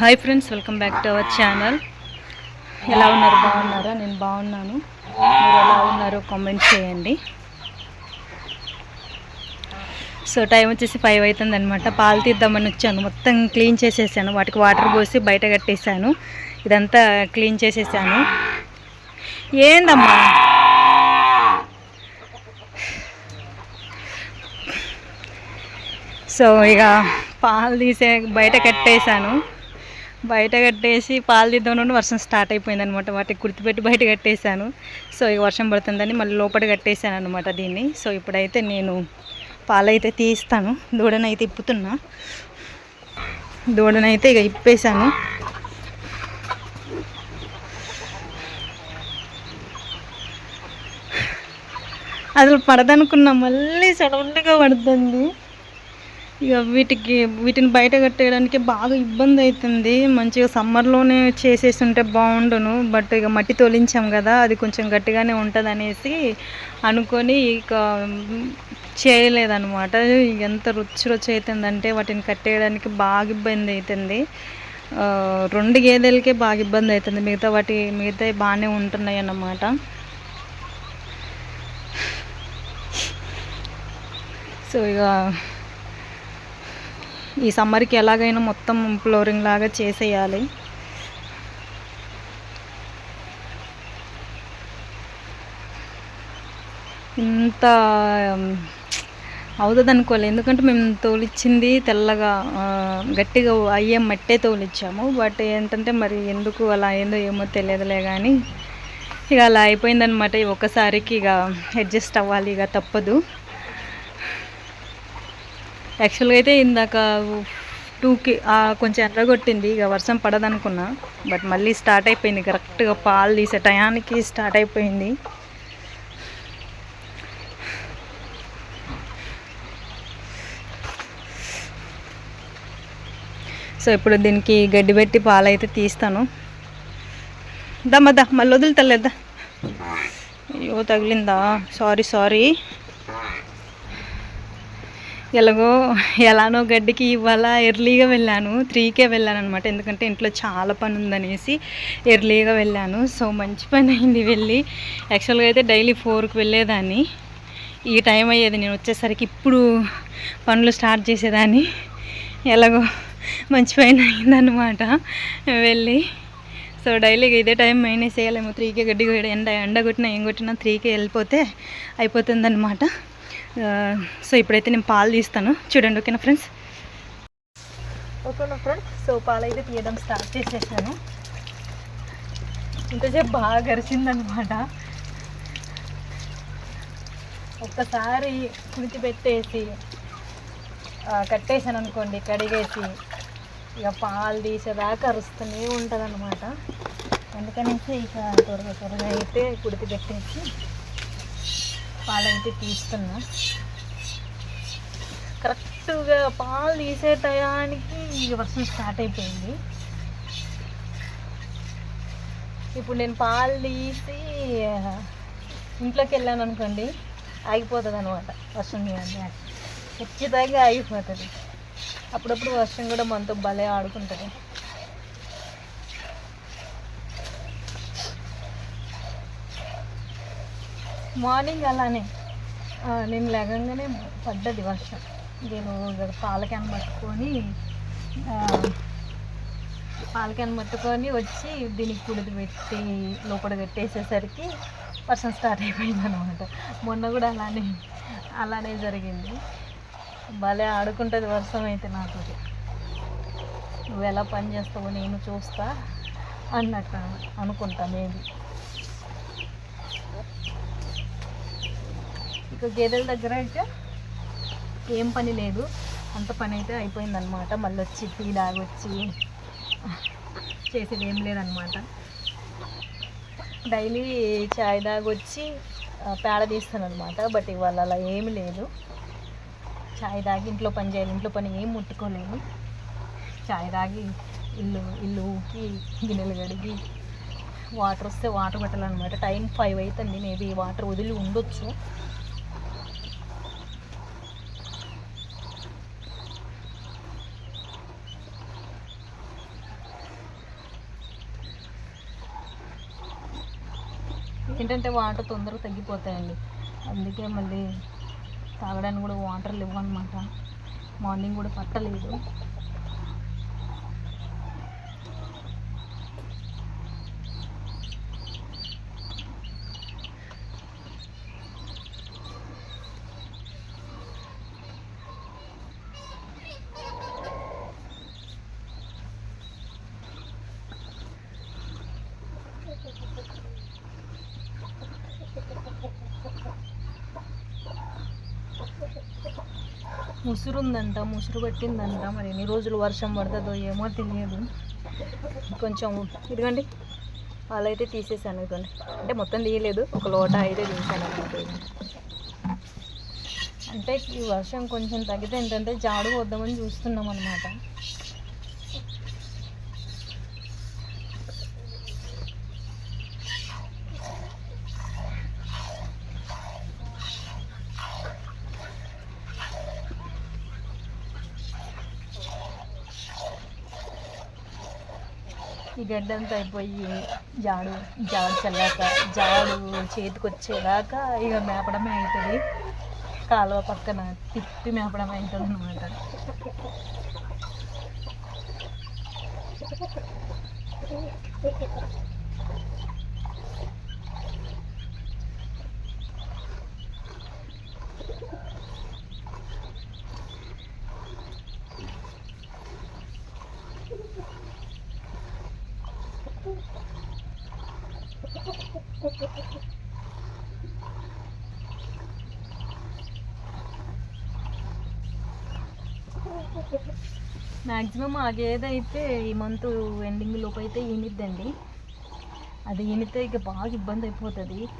Hi friends welcome back to our channel ఎలా ఉన్నారు? బాగున్నారా? నేను బాగున్నాను. మీరు ఎలా ఉన్నారో కామెంట్ చేయండి. సో టైం వచ్చేసి ఫైవ్ అవుతుంది అనమాట పాలు తీద్దామని వచ్చాను. మొత్తం క్లీన్ చేసేసాను. వాటికి వాటర్ పోసి బయట కట్టేశాను. ఇదంతా క్లీన్ చేసేసాను. ఏందమ్మా? సో ఇక పాలు తీసే బయట కట్టేశాను. బయట కట్టేసి పాలు తీద్దాం నుండి వర్షం స్టార్ట్ అయిపోయింది అనమాట వాటికి గుర్తుపెట్టి బయట కట్టేశాను. సో ఇక వర్షం పడుతుందని మళ్ళీ లోపల కట్టేశాను అనమాట దీన్ని. సో ఇప్పుడైతే నేను పాలైతే తీస్తాను. దూడనైతే ఇప్పుతున్నా. దూడనైతే ఇక ఇప్పేశాను. అసలు పడదనుకున్నా మళ్ళీ సడన్గా పడుతుంది. ఇక వీటికి వీటిని బయట కట్టేయడానికి బాగా ఇబ్బంది అవుతుంది మంచిగా సమ్మర్లోనే చేసేసి ఉంటే బాగుండును. బట్ ఇక మట్టి తొలించాం కదా అది కొంచెం గట్టిగానే ఉంటుంది అనేసి అనుకొని ఇక చేయలేదన్నమాట. ఎంత రుచి రుచి అవుతుందంటే వాటిని కట్టేయడానికి బాగా ఇబ్బంది అవుతుంది రెండు గేదెలకే బాగా ఇబ్బంది అవుతుంది మిగతా వాటి మిగతా బాగానే ఉంటున్నాయి అన్నమాట సో ఇక ఈ సమ్మర్కి ఎలాగైనా మొత్తం ఫ్లోరింగ్ లాగా చేసేయాలి. ఇంత అవుతుంది అనుకోలేదు ఎందుకంటే మేము తోలిచ్చింది తెల్లగా గట్టిగా అయ్యే మట్టే తోలిచ్చాము. బట్ ఏంటంటే మరి ఎందుకు అలా అయిందో ఏమో తెలియదులే కానీ ఇక అలా అయిపోయిందనమాట ఒక్కసారికి ఇక అడ్జస్ట్ అవ్వాలి ఇక తప్పదు. యాక్చువల్గా అయితే ఇందాక టూకి కొంచెం ఎర్రగొట్టింది. ఇక వర్షం పడదనుకున్నా. బట్ మళ్ళీ స్టార్ట్ అయిపోయింది. కరెక్ట్గా పాలు తీసే టయానికి స్టార్ట్ అయిపోయింది. సో ఇప్పుడు దీనికి గడ్డి పెట్టి పాలు అయితే తీస్తాను దమ్మదా మళ్ళీ వదులుతలేదా అయ్యో తగిలిందా? సారీ సారీ ఎలాగో ఎలానో గడ్డికి ఇవాళ ఎర్లీగా వెళ్ళాను. త్రీకే వెళ్ళాను అనమాట ఎందుకంటే ఇంట్లో చాలా పని ఉందనేసి ఎర్లీగా వెళ్ళాను. సో మంచి పని అయింది వెళ్ళి. యాక్చువల్గా అయితే డైలీ ఫోర్కి వెళ్ళేదాన్ని. ఈ టైం అయ్యేది నేను వచ్చేసరికి ఇప్పుడు పనులు స్టార్ట్ చేసేదాన్ని. ఎలాగో మంచి పని అయిందనమాట వెళ్ళి. సో డైలీగా ఇదే టైం మైనస్ చేయాలేమో త్రీకే గడ్డి ఎండ ఎండ కొట్టినా ఏం కొట్టినా త్రీకే వెళ్ళిపోతే అయిపోతుందన్నమాట. సో ఇప్పుడైతే నేను పాలు తీస్తాను. చూడండి ఓకేనా ఫ్రెండ్స్? ఓకేనా ఫ్రెండ్స్? సో పాలు అయితే తీయడం స్టార్ట్ చేసేసాను. ఇంతసేపు బాగా గరిచిందనమాట. ఒక్కసారి కుడితి పెట్టేసి కట్టేసాను అనుకోండి కడిగేసి ఇక పాలు తీసేదాకా అరుస్తూనే ఉంటుంది అనమాట అందుకనేసి ఇక త్వరగా త్వరగా అయితే కుడితి పెట్టేసి పాలైతే తీస్తున్నా. కరెక్ట్గా పాలు తీసే టయానికి వర్షం స్టార్ట్ అయిపోయింది. ఇప్పుడు నేను పాలు తీసి ఇంట్లోకి వెళ్ళాను అనుకోండి ఆగిపోతుంది అనమాట వర్షం మీద. ఖచ్చితంగా ఆగిపోతుంది. అప్పుడప్పుడు వర్షం కూడా మనతో భలే ఆడుకుంటుంది. మార్నింగ్ అలానే నేను లేగంగానే పడ్డది వర్షం. నేను ఇక పాల క్యాన్ పట్టుకొని ఆ, పాల క్యాన్ పట్టుకొని వచ్చి దీనికి కుడిది పెట్టి లోపల పెట్టేసేసరికి వర్షం స్టార్ట్ అయిపోయింది అనమాట మొన్న కూడా అలానే అలానే జరిగింది. భలే ఆడుకుంటుంది వర్షం అయితే నాకు. నువ్వు ఎలా పని చేస్తావో నేను చూస్తా అన్నట్టు అనుకుంటా మేబీ. ఇక గేదెల దగ్గర అయితే ఏం పని లేదు. అంత పని అయితే అయిపోయిందనమాట మళ్ళీ వచ్చి టీ తాగొచ్చి చేసేది ఏం లేదనమాట డైలీ చాయ్ తాగొచ్చి పేడ తీస్తాను అనమాట బట్ ఇవాళ అలా ఏమి లేదు. చాయ్ తాగి ఇంట్లో పని చేయాలి ఇంట్లో పని ఏం ముట్టుకోలేము. చాయ్ తాగి ఇల్లు ఇల్లు ఊకి గిన్నెలు కడిగి వాటర్ వస్తే వాటర్ పెట్టాలన్నమాట. టైం ఫైవ్ అవుతుంది మేబీ వాటర్ వదిలి ఉండొచ్చు. ఏంటంటే వాటర్ తొందరగా తగ్గిపోతాయండి. అందుకే మళ్ళీ తాగడానికి కూడా వాటర్ లేవు అనమాట మార్నింగ్ కూడా పట్టలేదు. ముసురు ఉందంట ముసురు పట్టిందంట. మరి ఎన్ని రోజులు వర్షం పడుతుందో ఏమో తెలియదు. కొంచెం ఇదిగండి అయితే తీసేసాను ఇదిగోండి. అంటే మొత్తం తీయలేదు ఒక లోట అయితే తీసాను అనమాట అంటే ఈ వర్షం కొంచెం తగ్గితే ఏంటంటే జాడు వద్దామని చూస్తున్నాం అనమాట ఈ గడ్డంతా అయిపోయి జాడు జాడు చల్లాక జాడు చేతికి వచ్చేదాకా ఇక మేపడమే అవుతుంది కాలువ పక్కన తిప్పి మేపడమే అవుతుంది అనమాట మ్యాక్సిమం ఆ గేదె అయితే ఈ మంత్ ఎండింగ్ లోపు అయితే ఈనిద్దండి. అది ఈనితే ఇక బాగా ఇబ్బంది అయిపోతుంది ఇక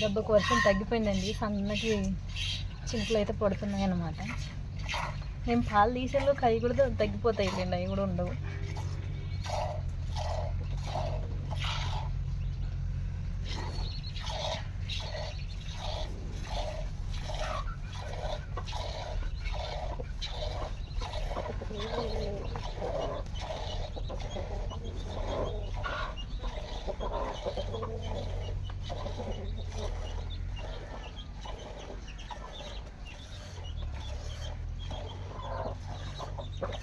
దెబ్బకు వర్షం తగ్గిపోయిందండి. సన్నకి చినుకులు అయితే పడుతున్నాయి అన్నమాట మేము పాలు తీసేలో కవి కూడా తగ్గిపోతాయి లేండి. అవి కూడా ఉండవు.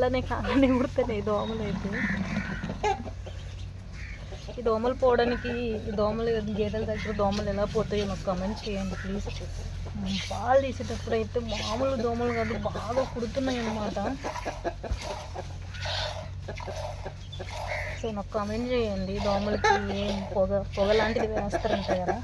కాళ్ళనే కాళ్ళనే ఉడతాయి దోమలు అయితే. ఈ దోమలు పోవడానికి ఈ దోమలు గేదెల దగ్గర దోమలు ఎలా పోతాయో నాకు కమెంట్ చేయండి ప్లీజ్ పాలు తీసేటప్పుడు అయితే మామూలు దోమలు కాదు బాగా కుడుతున్నాయి అన్నమాట. సో నాకు కమెంట్ చేయండి దోమలకి ఏం పొగ పొగ లాంటిది వేస్తారంట కదా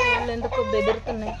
వాళ్ళు ఎందుకు బెదురుతున్నాయి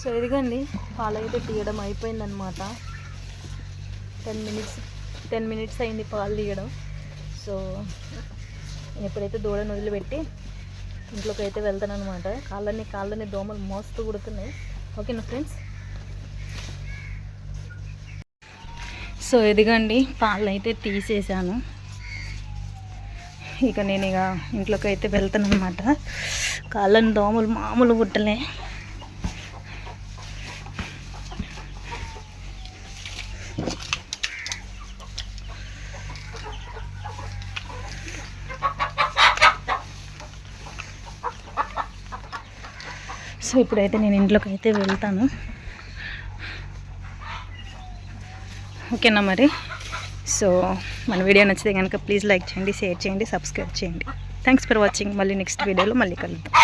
సో ఇదిగండి పాలు అయితే తీయడం అయిపోయిందనమాట టెన్ మినిట్స్ టెన్ మినిట్స్ అయింది పాలు తీయడం. సో ఎప్పుడైతే దూడను వదిలిపెట్టి ఇంట్లోకి అయితే వెళ్తాను అనమాట కాళ్ళని కాళ్ళని దోమలు మోస్తూ కుడుతున్నాయి. ఓకేనా ఫ్రెండ్స్ సో ఎదిగండి పాలు అయితే తీసేసాను. ఇక నేను ఇక ఇంట్లోకి అయితే వెళ్తాను అనమాట కాళ్ళని దోమలు మామూలు పుట్టలే సో ఇప్పుడైతే నేను ఇంట్లోకి అయితే వెళ్తాను. ఓకేనా మరి? సో మన వీడియో నచ్చితే కనుక ప్లీజ్ లైక్ చేయండి షేర్ చేయండి సబ్స్క్రైబ్ చేయండి. థ్యాంక్స్ ఫర్ వాచింగ్ మళ్ళీ నెక్స్ట్ వీడియోలో మళ్ళీ కలుద్దాం.